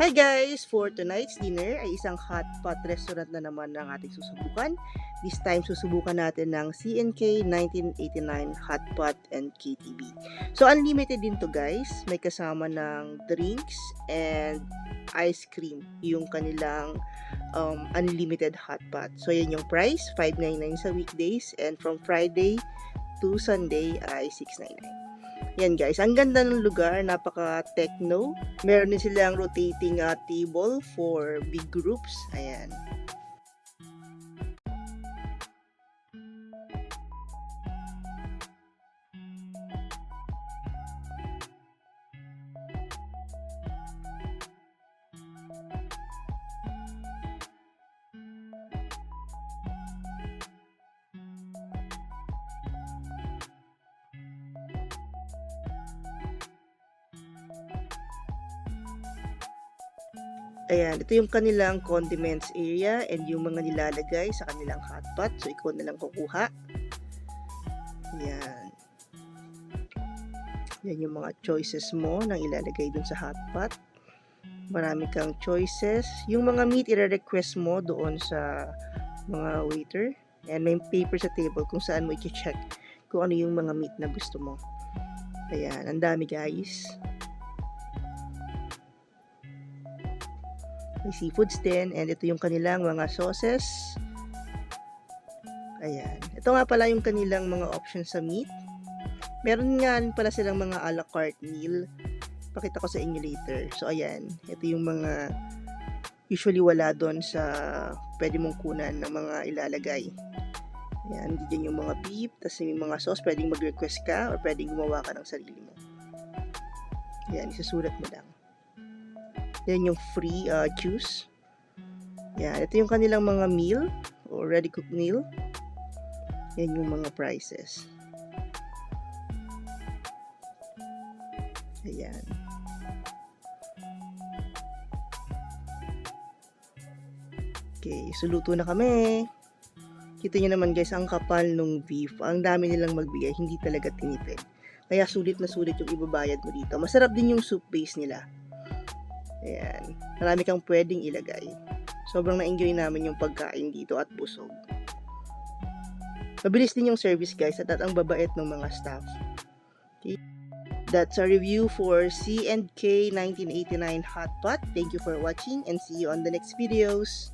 Hi guys! For tonight's dinner ay isang hot pot restaurant na naman ang ating susubukan. This time susubukan natin ng CNK 1989 Hot Pot and KTV. So unlimited din to guys. May kasama ng drinks and ice cream yung kanilang um, unlimited hot pot. So yan yung price, 599 sa weekdays and from Friday to Sunday ay 699. Yan guys, ang ganda ng lugar, napaka-techno. Meron din silang rotating uh, table for big groups. Ayan. Ayan, ito yung kanilang condiments area and yung mga nilalagay sa kanilang hot pot. So, ikaw na lang kukuha. Ayan. Yan yung mga choices mo na ilalagay dun sa hot pot. Marami kang choices. Yung mga meat, i-request mo doon sa mga waiter. And may paper sa table kung saan mo i-check kung ano yung mga meat na gusto mo. Ayan, ang dami guys. May seafoods din. And ito yung kanilang mga sauces. Ayan. Ito nga pala yung kanilang mga options sa meat. Meron nga pala silang mga a la carte meal. Pakita ko sa inyo later. So, ayan. Ito yung mga usually wala doon sa pwede mong kunan ng mga ilalagay. Ayan. Diyan yung mga beef. Tapos may mga sauce. Pwedeng mag-request ka or pwedeng gumawa ka ng sarili mo. Ayan. Isasulat mo lang. Yan yung free uh, juice. Yan. Ito yung kanilang mga meal or ready cooked meal. Yan yung mga prices. Ayan. Okay, suluto na kami. Kita nyo naman guys, ang kapal nung beef. Ang dami nilang magbigay, hindi talaga tinipid. Kaya sulit na sulit yung ibabayad mo dito. Masarap din yung soup base nila. Ayan. Marami kang pwedeng ilagay. Sobrang na-enjoy namin yung pagkain dito at busog. Mabilis din yung service guys at, at ang babait ng mga staff. Okay. That's our review for C&K 1989 Hot Pot. Thank you for watching and see you on the next videos.